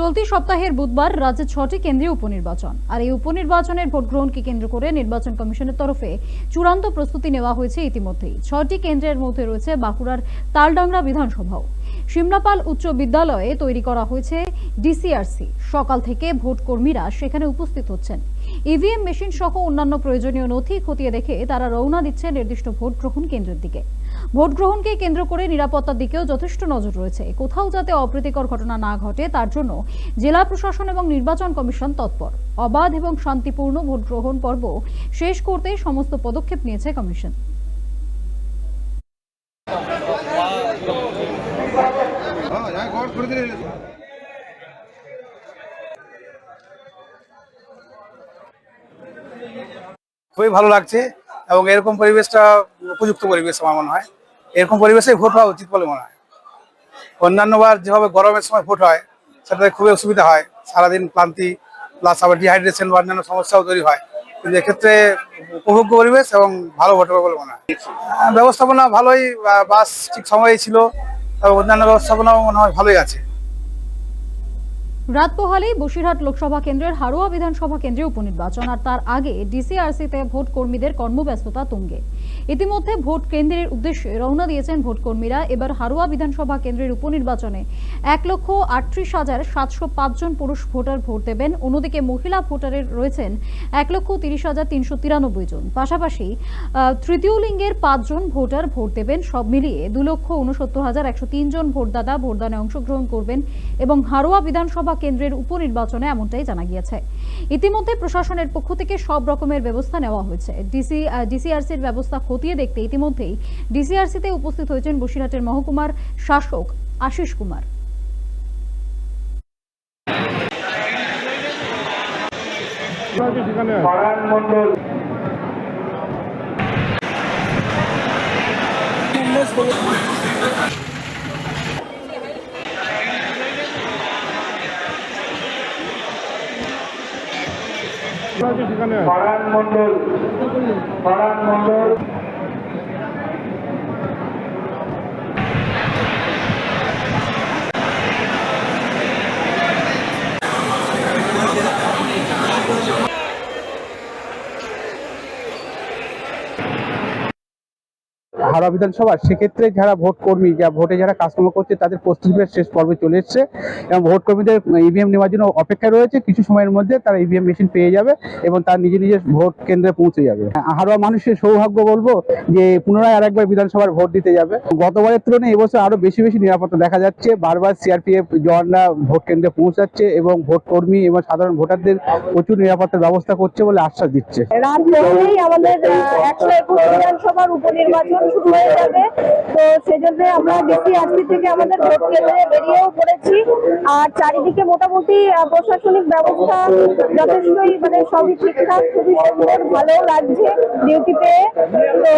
চলতি সপ্তাহের বুধবার রাজ্যে ছটি কেন্দ্রীয় উপনির্বাচন। আর এই উপনির্বাচনের ভোট গ্রহণকে কেন্দ্র করে নির্বাচন কমিশনের তরফে চূড়ান্ত প্রস্তুতি নেওয়া হয়েছে ইতিমধ্যেই। ছটি কেন্দ্রের মধ্যে রয়েছে বাঁকুড়ার তালডাংরা বিধানসভাও। সিমলাপাল উচ্চ বিদ্যালয়ে তৈরি করা হয়েছে ডিসিআরসি। সকাল থেকে ভোট কর্মীরা সেখানে উপস্থিত হচ্ছেন। ইভিএম মেশিন সহ অন্যান্য প্রয়োজনীয় নথি খতিয়ে দেখে তারা রওনা দিচ্ছে নির্দিষ্ট ভোট গ্রহণ কেন্দ্রের দিকে ভোট গ্রহণকে কেন্দ্র করে নিরাপত্তার দিকেও যথেষ্ট নজর রয়েছে কোথাও যাতে অপ্রীতিকর ঘটনা না ঘটে তার জন্য জেলা প্রশাসন এবং নির্বাচন কমিশন তৎপর অবাধ এবং শান্তিপূর্ণ ভোট গ্রহণ পর্ব শেষ করতে সমস্ত পদক্ষেপ নিয়েছে কমিশন हाँ यहाँ गौर थोड़ी খুবই ভালো লাগছে এবং এরকম পরিবেশটা উপযুক্ত পরিবেশ আমার মনে হয়। এরকম পরিবেশে ভোট হওয়া উচিত বলে মনে হয়। অন্যান্যবার যেভাবে গরমের সময় ভোট হয়, সেটাতে খুবই অসুবিধা হয়। সারাদিন ক্লান্তি প্লাস আবার ডিহাইড্রেশন বা অন্যান্য সমস্যাও তৈরি হয়। কিন্তু এক্ষেত্রে উপভোগ্য পরিবেশ এবং ভালো ভোট হবে বলে মনে হয়। ব্যবস্থাপনা ভালোই বাস ঠিক সময়ে ছিল এবং অন্যান্য ব্যবস্থাপনাও মনে হয় ভালোই আছে। রাত পোহালেই বসিরহাট লোকসভা কেন্দ্রের হারোয়া বিধানসভা কেন্দ্রে উপনির্বাচন, আর তার আগে ডিসিআরসিতে ভোট কর্মীদের কর্মব্যস্ততা তুঙ্গে। ইতিমধ্যে ভোট কেন্দ্রের উদ্দেশ্যে রওনা দিয়েছেন ভোট কর্মীরা এবার হারোয়া বিধানসভা কেন্দ্রের উপনির্বাচনে এক লক্ষ আটত্রিশ হাজার সাতশো পাঁচজন পুরুষ ভোটার ভোট দেবেন। অন্যদিকে মহিলা ভোটারের রয়েছেন এক লক্ষ তিরিশ হাজার তিনশো তিরানব্বই জন। পাশাপাশি তৃতীয় লিঙ্গের পাঁচজন ভোটার ভোট দেবেন। সব মিলিয়ে দু লক্ষ উনসত্তর হাজার একশো তিনজন ভোটদাতা ভোটদানে অংশগ্রহণ করবেন এবং হারোয়া বিধানসভা কেন্দ্রের উপনির্বাচনে এমনটাই জানা গিয়েছে। ইতিমধ্যে প্রশাসনের পক্ষ থেকে সব রকমের ব্যবস্থা নেওয়া হয়েছে। ডিসি ডিসিআরসির ব্যবস্থা খতিয়ে দেখতে ইতিমধ্যেই ডিসিআরসিতে উপস্থিত হয়েছেন বসিরহাটের মহকুমার শাসক আশিস কুমার। ফারান মন্ডল ফারান মন্ডল হাওড়া বিধানসভা, সেক্ষেত্রে যারা ভোট কর্মী, যা ভোটে যারা কাজকর্ম করছে, তাদের প্রস্তুতির শেষ পর্বে চলে এসছে এবং ভোট কর্মীদের ইভিএম নেওয়ার জন্য অপেক্ষায় রয়েছে। কিছু সময়ের মধ্যে তারা ইভিএম মেশিন পেয়ে যাবে এবং তার নিজে নিজের ভোট কেন্দ্রে পৌঁছে যাবে। হাওড়া মানুষের সৌভাগ্য বলব যে পুনরায় আরেকবার বিধানসভার ভোট দিতে যাবে। গতবারের তুলনায় এবছর আরও বেশি বেশি নিরাপত্তা দেখা যাচ্ছে। বারবার সিআরপিএফ জওয়ানরা ভোট কেন্দ্রে পৌঁছাচ্ছে এবং ভোট কর্মী এবং সাধারণ ভোটারদের প্রচুর নিরাপত্তার ব্যবস্থা করছে বলে আশ্বাস দিচ্ছে। আমাদের একশো একুশ বিধানসভার উপনির্বাচন শুরু হয়ে যাবে। তো সেজন্য আমরা ডিসিআরসি থেকে আমাদের ভোট কেন্দ্রে বেরিয়েও পড়েছি। আর চারিদিকে মোটামুটি প্রশাসনিক ব্যবস্থা যথেষ্টই মানে সবই ঠিকঠাক, খুবই সুন্দর ভালো লাগছে ডিউটি পেয়ে তো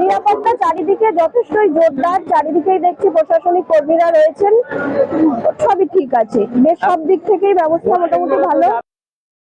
নিরাপত্তা চারিদিকে যথেষ্টই জোরদার, চারিদিকেই দেখছি প্রশাসনিক কর্মীরা রয়েছেন। সবই ঠিক আছে। বেশ সব দিক থেকেই ব্যবস্থা মোটামুটি ভালো।